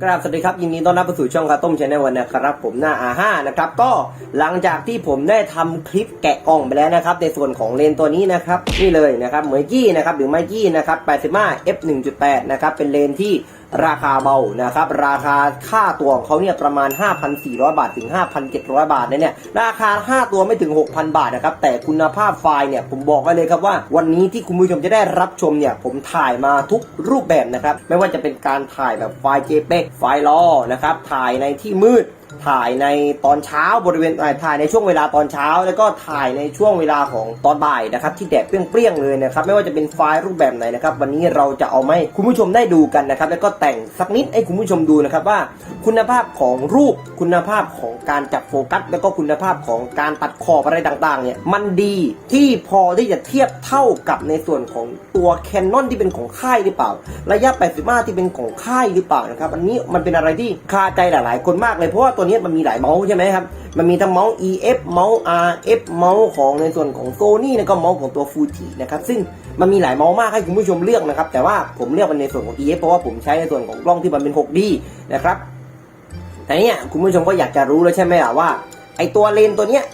กราบสวัสดีครับยินดีต้อนรับเข้าสู่ช่องคาต้มชาแนลวันนะครับผมหน้าอาห้านะครับก็หลังจากที่ผมได้ทำคลิปแกะกล่องไปแล้วนะครับ ในส่วนของเลนตัวนี้นะครับนี่เลยนะครับเหมยกี้นะครับหรือไมกี้นะครับ85 f 1.8นะครับเป็นเลนที่ ราคาเบานะครับ ราคาค่าตัวของเขาเนี่ยประมาณ 5,400 บาทถึง 5,700 บาทนะเนี่ยราคา5ตัวไม่ถึง 6,000 บาทนะครับแต่คุณภาพไฟล์เนี่ยผมบอกไว้เลยครับว่า วันนี้ที่คุณผู้ชมจะได้รับชมเนี่ยผมถ่ายมาทุกรูปแบบนะครับไม่ว่าจะเป็นการถ่ายแบบไฟล์ JPEG ไฟล์ RAW นะครับถ่ายในที่มืด ถ่ายในตอนเช้าบริเวณถ่ายในช่วงเวลาตอนเช้า แล้วก็ถ่ายในช่วงเวลาของตอนบ่ายนะครับที่แดดเปรี้ยงๆเลยนะครับไม่ว่าจะเป็นไฟล์รูปแบบไหนนะครับวันนี้เราจะเอามาให้คุณผู้ชมได้ดูกันนะครับแล้วก็แต่งสักนิดให้คุณผู้ชมดูนะครับว่า คุณภาพของรูปคุณภาพของการจับโฟกัส แล้วก็คุณภาพของการตัดขอบอะไรต่างๆเนี่ยมันดีที่พอที่จะเทียบเท่ากับในส่วนของตัวแคนนอนที่เป็นของค่ายหรือเปล่า ระยะ 85 ที่เป็นของค่ายหรือเปล่านะครับอันนี้มันเป็นอะไรที่คาใจหลายๆ คนมากเลยเพราะว่าตัวนี้มันมีหลายเมาส์ใช่ไหมครับ มันมีทั้งเมาส์ EF เมาส์ RF เมาส์ของในส่วนของโซนี่แล้วก็เมาส์ของตัวฟูจินะครับ ซึ่งมันมีหลายเมาส์มากให้คุณผู้ชมเลือกนะครับ แต่ว่าผมเลือกมันในส่วนของ EF เพราะว่าผมใช้ในส่วนของกล้องที่มันเป็น 6D นะครับ แต่เนี่ยคุณผู้ชมก็อยากจะรู้แล้วใช่ไหมล่ะว่าไอตัวเลนส์ตัวเนี้ย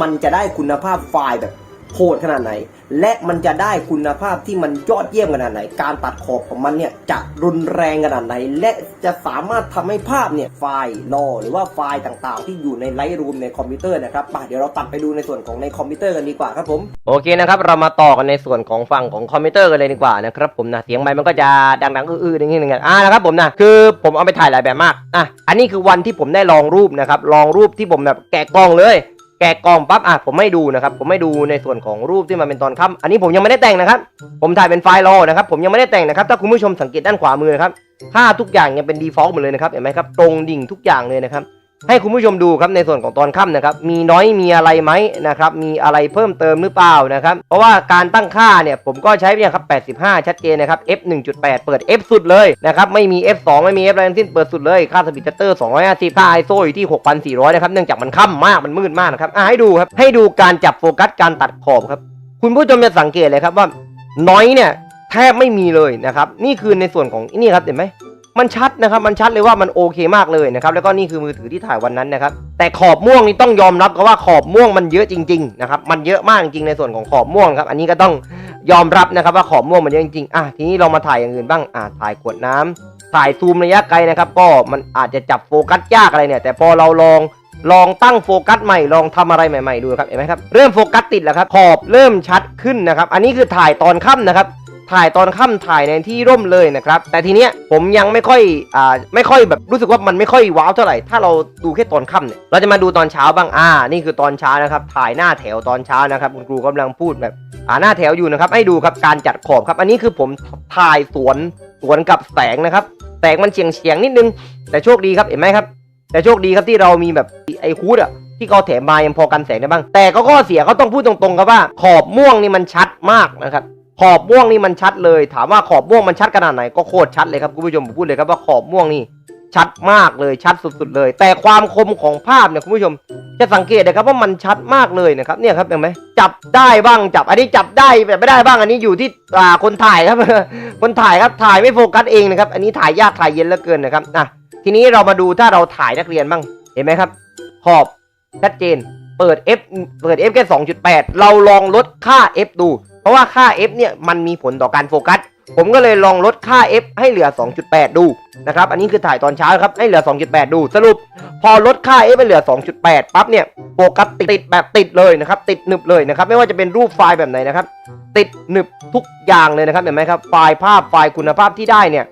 มันจะได้คุณภาพไฟล์แบบโหดขนาดไหน และมันจะได้คุณภาพที่มันยอดเยี่ยมขนาดไหน การตัดขอบของมันเนี่ยจะรุนแรงขนาดไหน และจะสามารถทำให้ภาพเนี่ยไฟล์รอหรือว่าไฟล์ต่างๆ ที่อยู่ในไลท์รูมในคอมพิวเตอร์นะครับป่ะเดี๋ยวเราตัดไปดูในส่วนของในคอมพิวเตอร์กันดีกว่าครับผม โอเคนะครับ เรามาต่อกันในส่วนของฝั่งของคอมพิวเตอร์กันเลยดีกว่านะครับผมนะเสียงไมมันก็จะดังๆอื้อๆอย่างนี้นึงอ่านะครับผมนะคือผมเอาไปถ่ายหลายแบบมากอะอันนี้คือวันที่ผมได้ลองรูปนะครับลองรูปที่ผมแบบแกะกล้องเลย แกะกล่องปั๊บอะผมไม่ดูนะครับผมไม่ดูในส่วนของรูปที่มันเป็นตอนค่ำอันนี้ผมยังไม่ได้แต่งนะครับ ผมถ่ายเป็นไฟล์รอนะครับผมยังไม่ได้แต่งนะครับ ถ้าคุณผู้ชมสังเกตด้านขวามือนะครับค่าทุกอย่างยังเป็น default หมดเลยนะครับเห็นไหมครับตรงดิ่งทุกอย่างเลยนะครับ ให้คุณผู้ชมดูครับในส่วนของตอนค่ำนะครับมีน้อยมีอะไรไหมนะครับมีอะไรเพิ่มเติมหรือเปล่านะครับเพราะว่าการตั้งค่าเนี่ยผมก็ใช้เนี่ยครับ 85 ชัดเจนนะครับ f 1.8 เปิด f สุดเลยนะครับไม่มี f 2 ไม่มี f อะไรทั้งสิ้นเปิดสุดเลยค่าสปีดชัตเตอร์250ค่า ISO อยู่ที่ 6,400 นะครับเนื่องจากมันค่ำมากมันมืดมากนะครับอะให้ดูครับให้ดูการจับโฟกัสการตัดขอบครับคุณผู้ชมจะสังเกตเลยครับว่าน้อยเนี่ยแทบไม่มีเลยนะครับนี่คือในส่วนของนี่ครับเห็นไหม มันชัดนะครับ มันชัดเลยว่ามันโอเคมากเลยนะครับ แล้วก็นี่คือมือถือที่ถ่ายวันนั้นนะครับ แต่ขอบม่วงนี่ต้องยอมรับกันว่าขอบม่วงมันเยอะจริงๆนะครับ มันเยอะมากจริงในส่วนของขอบม่วงครับ อันนี้ก็ต้องยอมรับนะครับว่าขอบม่วงมันเยอะจริงๆ อะทีนี้เรามาถ่ายอย่างอื่นบ้าง อะถ่ายขวดน้ำถ่ายซูมระยะไกลนะครับ ก็มันอาจจะจับโฟกัสยากอะไรเนี่ย แต่พอเราลองลองตั้งโฟกัสใหม่ลองทำอะไรใหม่ๆดูครับ เห็นไหมครับ เริ่มโฟกัสติดแล้วครับ ขอบเริ่มชัดขึ้นนะครับ อันนี้คือถ่ายตอนค่ำนะครับ ถ่ายตอนค่ำถ่ายในที่ร่มเลยนะครับ แต่ทีเนี้ยผมยังไม่ค่อยอ่าไม่ค่อยแบบรู้สึกว่ามันไม่ค่อยว้าวเท่าไหร่ ถ้าเราดูแค่ตอนค่ำเนี่ย เราจะมาดูตอนเช้าบ้าง อ่า นี่คือตอนเช้านะครับ ถ่ายหน้าแถวตอนเช้านะครับ คุณครูกำลังพูดแบบอ่าหน้าแถวอยู่นะครับ ให้ดูครับ การจัดขอบครับ อันนี้คือผมถ่ายสวนสวนกับแสงนะครับ แสงมันเฉียงเฉียงนิดนึง แต่โชคดีครับ เห็นไหมครับ แต่โชคดีครับที่เรามีแบบไอ้ฮูดอะที่เขาแถมมายังพอกันแสงได้บ้าง แต่ก็ข้อเสียเขาต้องพูดตรงๆครับว่า ขอบม่วงนี่มันชัดมากนะครับ ขอบม่วงนี่มันชัดเลย ถามว่าขอบม่วงมันชัดขนาดไหนก็โคตรชัดเลยครับคุณผู้ชมผมพูดเลยครับว่าขอบม่วงนี่ชัดมากเลยชัดสุดๆเลย แต่ความคมของภาพเนี่ยคุณผู้ชม จะสังเกตนะครับว่ามันชัดมากเลยนะครับเนี่ยครับเห็นไหมจับได้บ้างจับอันนี้จับได้แบบไม่ได้บ้างอันนี้อยู่ที่อ่าคนถ่ายครับ คนถ่ายครับถ่ายไม่โฟกัสเองนะครับอันนี้ถ่ายยากถ่ายเย็นเหลือเกินนะครับอะทีนี้เรามาดูถ้าเราถ่ายนักเรียนบ้างเห็นไหมครับ ขอบชัดเจน เปิด f เปิด f แค่2.8 เราลองลดค่า f ดู เพราะว่าค่า f เนี่ยมันมีผลต่อการโฟกัส ผมก็เลยลองลดค่า f ให้เหลือ 2.8 ดูนะครับ อันนี้คือถ่ายตอนเช้าครับให้เหลือ 2.8 ดู สรุป พอลดค่า f ไปเหลือ 2.8 ปั๊บเนี่ยโฟกัสติดติดแบบติดเลยนะครับ ติดหนึบเลยนะครับ ไม่ว่าจะเป็นรูปไฟล์แบบไหนนะครับ ติดหนึบทุกอย่างเลยนะครับ เห็นไหมครับ ไฟล์ภาพไฟล์คุณภาพที่ได้เนี่ย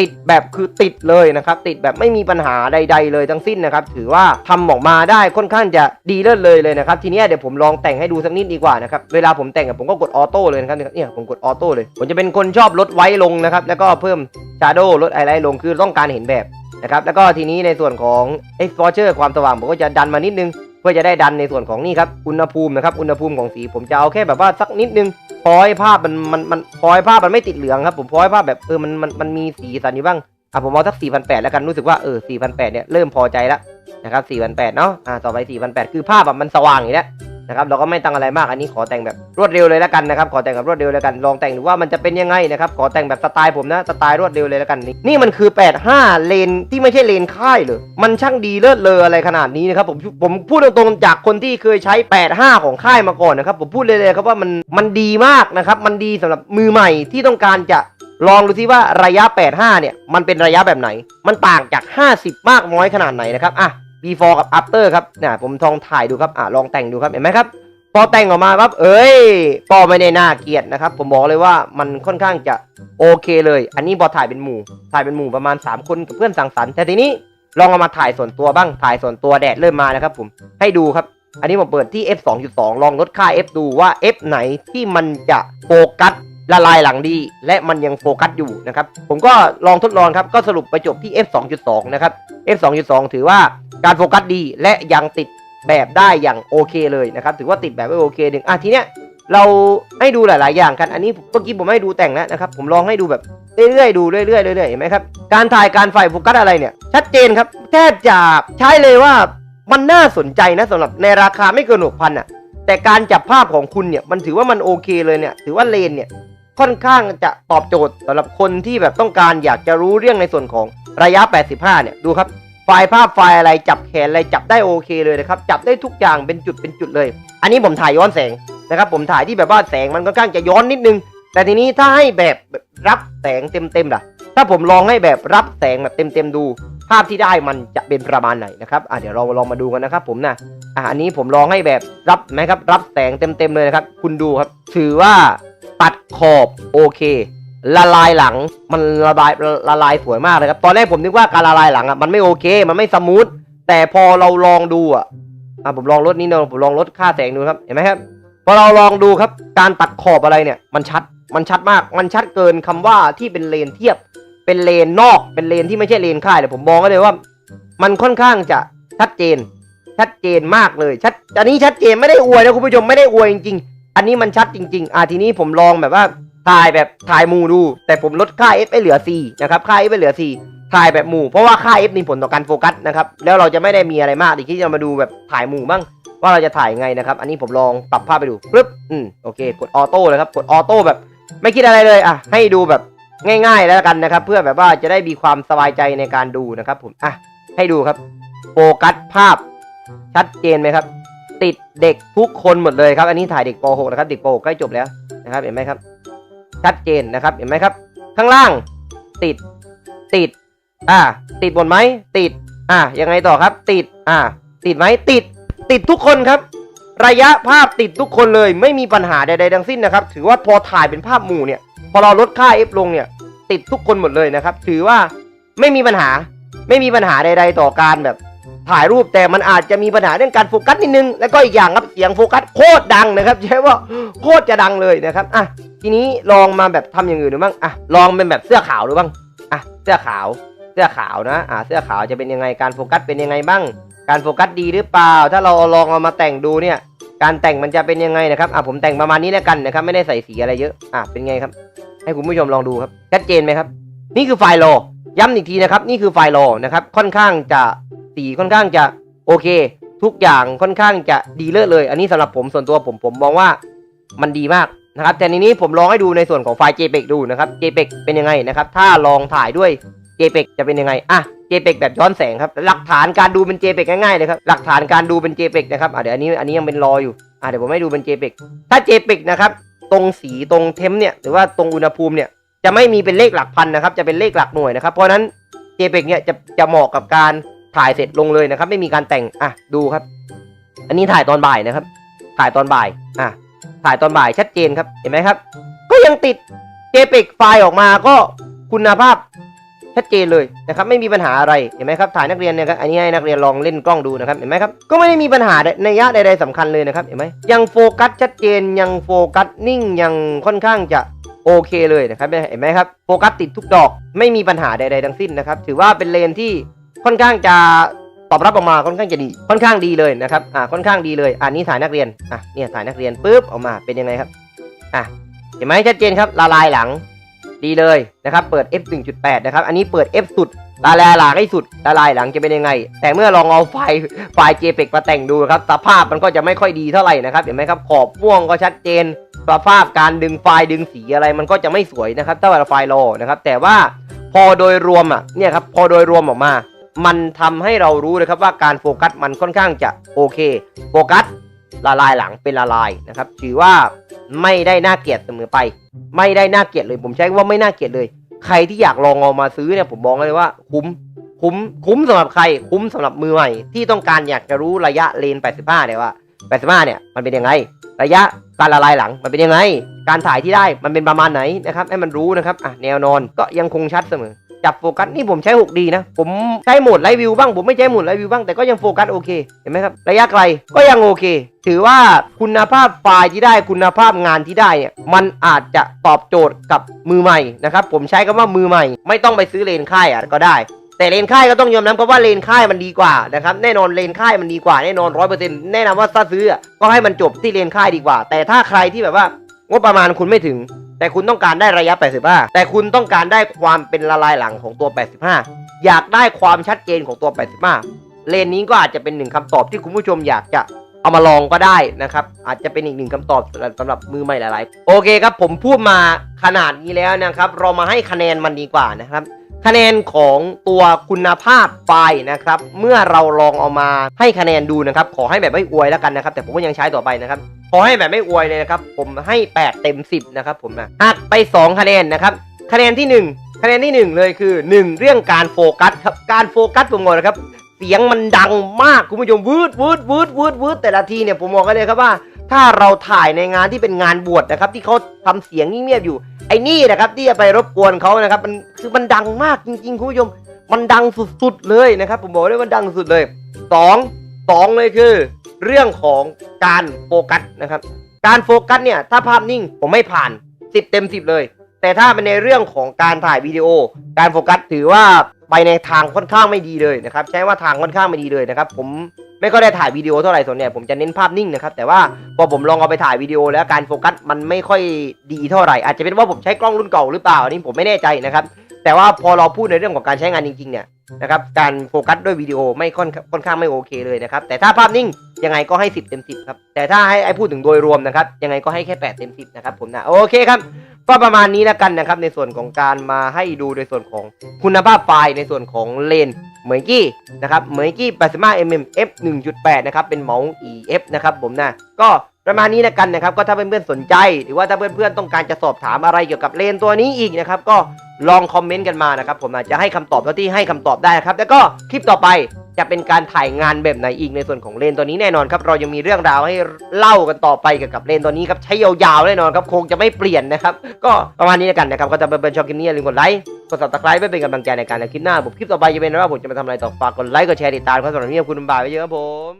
ติดแบบคือติดเลยนะครับติดแบบไม่มีปัญหาใด ๆ เลยทั้งสิ้นนะครับถือว่าทำออกมาได้ค่อนข้างจะดีเลิศเลยเลยนะครับทีนี้เดี๋ยวผมลองแต่งให้ดูสักนิดดีกว่านะครับเวลาผมแต่งผมก็กดออโต้เลยนะครับเนี่ยผมกดออโต้เลย ผมจะเป็นคนชอบลดไว้ลงนะครับแล้วก็เพิ่มชาร์โดลดไอไลท์ลงคือต้องการเห็นแบบนะครับแล้วก็ทีนี้ในส่วนของ exposure ความสว่างผมก็จะดันมานิดนึง พื่อจะได้ดันในส่วนของนี่ครับอุณหภูมินะครับอุณหภูมิของสีผมจะเอาแค่แบบว่าสักนิดนึงพอยภาพมันมันมันพอยภาพมันไม่ติดเหลืองครับผมพอยภาพแบบเออมันมันมันมีสีสันอยู่บ้างอะผมเอาสัก4,800แล้วกันรู้สึกว่าเออ4,800เนี่ยเริ่มพอใจแล้วนะครับ4,800เนาะอ่าต่อไป4,800คือภาพแบบมันสว่างอย่างนี้แล้ว นะครับเราก็ไม่ตั้งอะไรมากอันนี้ขอแต่งแบบรวดเร็วเลยแล้วกันนะครับขอแต่งแบบรวดเร็วเลยกันลองแต่งดูว่ามันจะเป็นยังไงนะครับขอแต่งแบบสไตล์ผมนะสไตล์รวดเร็วเลยแล้วกันนี่นี่มันคือ 85 เลนที่ไม่ใช่เลนค่ายเลยมันช่างดีเลิศเลออะไรขนาดนี้นะครับผมผมพูดตรงๆจากคนที่เคยใช้ 85 ของค่ายมาก่อนนะครับผมพูดเลยเลยครับว่ามันมันดีมากนะครับมันดีสำหรับมือใหม่ที่ต้องการจะลองดูซิว่าระยะ 85 เนี่ย มันเป็นระยะแบบไหน มันต่างจาก 50 มากน้อยขนาดไหนนะครับ อะ before กับ after ครับเนี่ยผมลองถ่ายดูครับอะลองแต่งดูครับเห็นไหมครับพอแต่งออกมาครับ เอ้ยก็ไม่ได้น่าเกลียดนะครับ ผมบอกเลยว่ามันค่อนข้างจะโอเคเลย อันนี้พอถ่ายเป็นหมู่ ถ่ายเป็นหมู่ประมาณ 3 คนกับเพื่อนสังสรรค์แต่ทีนี้ลองเอามาถ่ายส่วนตัวบ้าง ถ่ายส่วนตัวแดดเริ่มมานะครับผมให้ดูครับ อันนี้ผมเปิดที่ f 2.2 ลองลดค่า f ดูว่า f ไหนที่มันจะโฟกัสละลายหลังดี และมันยังโฟกัสอยู่นะครับ ผมก็ลองทดลองครับ ก็สรุปไปจบที่ f 2.2 นะครับ f 2.2 ถือว่า การโฟกัสดีและยังติดแบบได้อย่างโอเคเลยนะครับ ถือว่าติดแบบไม่โอเคหนึ่งอะทีเนี้ยเราให้ดูหลาย ๆ อย่างกัน อันนี้เมื่อกี้ผมให้ดูแต่งแล้วนะครับ ผมลองให้ดูแบบเรื่อย ๆ ดูเรื่อย ๆ เรื่อย ๆ เห็นไหมครับ การถ่ายการไฟโฟกัสอะไรเนี่ย ชัดเจนครับแทบจะใช้เลยว่ามันน่าสนใจนะสำหรับในราคาไม่เกินหกพันอะ แต่การจับภาพของคุณเนี่ยมันถือว่ามันโอเคเลยเนี่ย ถือว่าเลนเนี่ยค่อนข้างจะตอบโจทย์สำหรับคนที่แบบต้องการอยากจะรู้เรื่องในส่วนของระยะ 85 เนี่ย ดูครับ ไฟล์ภาพไฟล์อะไรจับแขนอะไรจับได้โอเคเลยนะครับจับได้ทุกอย่างเป็นจุดเป็นจุดเลย อันนี้ผมถ่ายย้อนแสงนะครับผมถ่ายที่แบบว่าแสงมันค่อนข้างจะย้อนนิดนึง แต่ทีนี้ถ้าให้แบบรับแสงเต็มๆล่ะ ถ้าผมลองให้แบบรับแสงแบบเต็มๆดู ภาพที่ได้มันจะเป็นประมาณไหนนะครับอะเดี๋ยวเราลองมาดูกันนะครับผมนะอะอันนี้ผมลองให้แบบรับไหมครับรับแสงเต็มๆเลยนะครับคุณดูครับ ถือว่าตัดขอบโอเค ละลายหลังมันระบายละลายสวยมากเลยครับ ตอนแรกผมนึกว่าการละลายหลังอะมันไม่โอเค มันไม่สมูทแต่พอเราลองดูอะอะผมลองลดนี้นะผมลองลดค่าแสงดูครับเห็นไหมครับพอเราลองดูครับการตัดขอบอะไรเนี่ยมันชัดมันชัดมาก มันชัดเกินคำว่าที่เป็นเลนเทียบ เป็นเลนนอก เป็นเลนที่ไม่ใช่เลนค่ายเลยผมมองก็เลยว่า มันค่อนข้างจะชัดเจน ชัดเจนมากเลยชัดอันนี้ชัดเจนไม่ได้อวยนะคุณผู้ชมไม่ได้อวยจริงๆอันนี้มันชัดจริง ๆ อะทีนี้ผมลองแบบว่า ถ่ายแบบถ่ายมูดู แต่ผมลดค่า f ไปเหลือ4นะครับค่า f ไปเหลือ4ถ่ายแบบหมู่เพราะว่าค่า f มีผลต่อการโฟกัสนะครับแล้วเราจะไม่ได้มีอะไรมากอีกที่จะมาดูแบบถ่ายหมู่บ้างว่าเราจะถ่ายยังไงนะครับอันนี้ผมลองปรับภาพไปดูปึ๊บอืมโอเค กดออโต้เลยครับกดออโต้แบบ ไม่คิดอะไรเลยอะให้ดูแบบง่าย ๆ แล้วกันนะครับ เพื่อแบบว่าจะได้มีความสบายใจในการดูนะครับผมอะให้ดูครับโฟกัสภาพชัดเจนไหมครับ ติดเด็กทุกคนหมดเลยครับ อันนี้ถ่ายเด็กป .6 นะครับเด็กป .6 ใกล้จบแล้วนะครับเห็นไหมครับ ชัดเจนนะครับ เห็นไหมครับ ข้างล่าง ติด ติด อ่า ติดหมดไหม ติด อ่า ยังไงต่อครับ ติด อ่า ติดไหม ติด ติดทุกคนครับ ระยะภาพติดทุกคนเลย ไม่มีปัญหาใดๆทั้งสิ้นนะครับ ถือว่าพอถ่ายเป็นภาพหมู่เนี่ย พอเราลดค่า f ลงเนี่ย ติดทุกคนหมดเลยนะครับ ถือว่าไม่มีปัญหา ไม่มีปัญหาใด ๆ ต่อการแบบถ่ายรูปแต่มันอาจจะมีปัญหาเรื่องการโฟกัสนิดนึง แล้วก็อีกอย่างครับเสียงโฟกัสโคตรดังนะครับใช่ว่าโคตรจะดังเลยนะครับอะ ทีนี้ลองมาแบบทำอย่างอื่นดูบ้างอะลองเป็นแบบเสื้อขาวดูบ้างอะเสื้อขาวเสื้อขาวนะอะเสื้อขาวจะเป็นยังไงการโฟกัสเป็นยังไงบ้าง การโฟกัสดีหรือเปล่า ถ้าเราลองเอามาแต่งดูเนี่ย การแต่งมันจะเป็นยังไงนะครับอะผมแต่งประมาณนี้แล้วกันนะครับ ไม่ได้ใส่สีอะไรเยอะอะเป็นไงครับ ให้คุณผู้ชมลองดูครับชัดเจนไหมครับ นี่คือไฟล์โลย้ำอีกทีนะครับ นี่คือไฟล์โลนะครับ ค่อนข้างจะสีค่อนข้างจะโอเค ทุกอย่างค่อนข้างจะดีเลิศเลย อันนี้สำหรับผมส่วนตัวผมผมมองว่ามันดีมาก นะครับแต่ในนี้ผมลองให้ดูในส่วนของไฟล์ JPEG ดูนะครับ JPEG เป็นยังไงนะครับ ถ้าลองถ่ายด้วย JPEG จะเป็นยังไงอะ JPEG แบบย้อนแสงครับ หลักฐานการดูเป็น JPEG ง่ายๆเลยครับหลักฐานการดูเป็น JPEG นะครับอะเดี๋ยวอันนี้อันนี้ยังเป็นรออยู่อะเดี๋ยวผมให้ดูเป็น JPEG ถ้า JPEG นะครับตรงสีตรงเทมเนี่ยหรือว่าตรงอุณหภูมิเนี่ยจะไม่มีเป็นเลขหลักพันนะครับ จะเป็นเลขหลักหน่วยนะครับ เพราะนั้น JPEG เนี่ยจะจะเหมาะกับการถ่ายเสร็จลงเลยนะครับ ไม่มีการแต่งอะดูครับ อันนี้ถ่ายตอนบ่ายนะครับ ถ่ายตอนบ่ายอะ ถ่ายตอนบ่ายชัดเจนครับ เห็นไหมครับ ก็ยังติด JPEG ไฟล์ออกมาก็คุณภาพชัดเจนเลยนะครับไม่มีปัญหาอะไรเห็นไหมครับถ่ายนักเรียนเนี่ยครับอันนี้ให้นักเรียนลองเล่นกล้องดูนะครับเห็นไหมครับก็ไม่ได้มีปัญหาในยะใดๆสำคัญเลยนะครับเห็นไหมยังโฟกัสชัดเจนยังโฟกัสนิ่งยังค่อนข้างจะโอเคเลยนะครับเห็นไหมครับโฟกัสติดทุกดอกไม่มีปัญหาใดๆทั้งสิ้นนะครับถือว่าเป็นเลนที่ค่อนข้างจะ ตอบรับออกมาค่อนข้างจะดี ค่อนข้างดีเลยนะครับ อ่า ค่อนข้างดีเลย อันนี้ถ่ายนักเรียน อะ เนี่ยถ่ายนักเรียนปุ๊บออกมาเป็นยังไงครับ อะ เห็นไหมชัดเจนครับ ละลายหลัง ดีเลยนะครับ เปิด f 1.8 นะครับ อันนี้เปิด f สุด ละลายหลังให้สุด ละลายหลังจะเป็นยังไง แต่เมื่อลองเอาไฟล์ไฟล์ JPEG มาแต่งดูครับ สภาพมันก็จะไม่ค่อยดีเท่าไหร่นะครับ เห็นไหมครับ ขอบม่วงก็ชัดเจน สภาพการดึงไฟล์ดึงสีอะไร มันก็จะไม่สวยนะครับ ถ้าเราไฟล์รอนะครับ แต่ว่าพอโดยรวมอะ เนี่ยครับ พอโดยรวมออกมา มันทำให้เรารู้เลยครับว่าการโฟกัสมันค่อนข้างจะโอเค โฟกัสละลายหลังเป็นละลายนะครับถือว่าไม่ได้น่าเกลียดเสมอไป ไม่ได้น่าเกลียดเลย ผมใช้คำว่าไม่น่าเกลียดเลย ใครที่อยากลองเอามาซื้อเนี่ยผมบอกเลยว่าคุ้มคุ้มคุ้มสำหรับใคร คุ้มสำหรับมือใหม่ ที่ต้องการอยากจะรู้ระยะเลน 85 เนี่ยว่า 85 เนี่ยมันเป็นยังไง ระยะการละลายหลังมันเป็นยังไง การถ่ายที่ได้มันเป็นประมาณไหนนะครับให้มันรู้นะครับอะแนวนอนก็ยังคงชัดเสมอ จับโฟกัสนี่ผมใช้ 6D นะ ผมใช้โหมดไลฟ์วิวบ้าง ผมไม่ใช้โหมดไลฟ์วิวบ้างแต่ก็ยังโฟกัสโอเค เห็นไหมครับ ระยะไกลก็ยังโอเค ถือว่าคุณภาพไฟล์ที่ได้คุณภาพงานที่ได้เนี่ยมันอาจจะตอบโจทย์กับมือใหม่นะครับผมใช้คำว่ามือใหม่ ไม่ต้องไปซื้อเลนค่ายอะก็ได้แต่เลนค่ายก็ต้องยอมรับครับว่าเลนค่ายมันดีกว่านะครับแน่นอนเลนค่ายมันดีกว่าแน่นอนร้อยเปอร์เซ็นต์แน่นอนว่าถ้าซื้อก็ให้มันจบที่เลนค่ายดีกว่า แต่ถ้าใครที่แบบว่างบประมาณคุณไม่ถึง แต่คุณต้องการได้ระยะ 85 แต่คุณต้องการได้ความเป็นละลายหลังของตัว 85 อยากได้ความชัดเจนของตัว 85 เลนนี้ก็อาจจะเป็นหนึ่งคำตอบที่คุณผู้ชมอยากจะเอามาลองก็ได้นะครับ อาจจะเป็นอีกหนึ่งคำตอบสำหรับมือใหม่หลาย ๆ โอเคครับผมพูดมาขนาดนี้แล้วนะครับ เรามาให้คะแนนมันดีกว่านะครับ คะแนนของตัวคุณภาพไฟล์นะครับ เมื่อเราลองเอามาให้คะแนนดูนะครับ ขอให้แบบไม่อวยแล้วกันนะครับ แต่ผมก็ยังใช้ต่อไปนะครับ ขอให้แบบไม่อวยเลยนะครับ ผมให้ 8 เต็ม 10 นะครับผมนะหักไป 2 คะแนนนะครับ คะแนนที่ 1 คะแนนที่ 1 เลยคือ 1 เรื่องการโฟกัสครับ การโฟกัสผมบอกนะครับ เสียงมันดังมากคุณผู้ชมวืดวืดวืดวืดวืดแต่ละทีเนี่ยผมบอกกันเลยครับว่า ถ้าเราถ่ายในงานที่เป็นงานบวชนะครับ ที่เขาทำเสียงเงียบๆอยู่ ไอ้นี่นะครับที่จะไปรบกวนเขานะครับ มันคือมันดังมากจริงๆคุณผู้ชมมันดังสุดๆเลยนะครับ ผมบอกเลยมันดังสุดเลยสองสองเลยคือ เรื่องของการโฟกัสนะครับ การโฟกัสเนี่ยถ้าภาพนิ่งผมไม่ผ่าน 10 เต็ม 10 เลย แต่ถ้าเป็นในเรื่องของการถ่ายวิดีโอ การโฟกัสถือว่า ไปในทางค่อนข้างไม่ดีเลยนะครับใช้ว่าทางค่อนข้างไม่ดีเลยนะครับผมไม่ก็ได้ถ่ายวิดีโอเท่าไหร่ส่วนเนี่ยผมจะเน้นภาพนิ่งนะครับแต่ว่าพอผมลองเอาไปถ่ายวิดีโอแล้วการโฟกัสมันไม่ค่อยดีเท่าไหร่ อาจจะเป็นว่าผมใช้กล้องรุ่นเก่าหรือเปล่าอันนี้ผมไม่แน่ใจนะครับแต่ว่าพอเราพูดในเรื่องของการใช้งานจริงๆเนี่ย นะครับการโฟกัสด้วยวิดีโอไม่ค่อนค่อนข้างไม่โอเคเลยนะครับ แต่ถ้าภาพนิ่งยังไงก็ให้ 10 เต็ม 10 ครับ แต่ถ้าให้ไอพูดถึงโดยรวมนะครับ ยังไงก็ให้แค่ 8 เต็ม 10 นะครับผมนะโอเคครับ ก็ประมาณนี้แล้วกันนะครับ ในส่วนของการมาให้ดูในส่วนของคุณภาพไฟล์ในส่วนของเลนเหมยกี้นะครับเหมยกี้85 mm f 1.8 นะครับ เป็นเมาส์ EF นะครับผมนะก็ ประมาณนี้แล้วกันนะครับก็ถ้าเพื่อนๆสนใจ หรือว่าถ้าเพื่อนๆต้องการจะสอบถามอะไรเกี่ยวกับเลนตัวนี้อีกนะครับก็ลองคอมเมนต์กันมานะครับผมอาจจะให้คำตอบเท่าที่ให้คำตอบได้ครับแล้วก็คลิปต่อไปจะเป็นการถ่ายงานแบบไหนอีกในส่วนของเลนตัวนี้แน่นอนครับเรายังมีเรื่องราวให้เล่ากันต่อไปเกี่ยวกับเลนตัวนี้ครับใช้ยาวๆแน่นอนครับคงจะไม่เปลี่ยนนะครับก็ประมาณนี้แล้วกันนะครับก็จะเป็นชอบคลิปนี้อย่าลืมกดไลค์กด subscribe เพื่เป็นกำลังใจในการทำคลิปหน้าผมคลิปต่อไปจะเป็นว่าผมจะมาทำอะไรต่อฝากกดไลค์กดแชร์ติดตามครับสำหรับวันนี้ขอบคุณบ่ายไปเยอะครับผม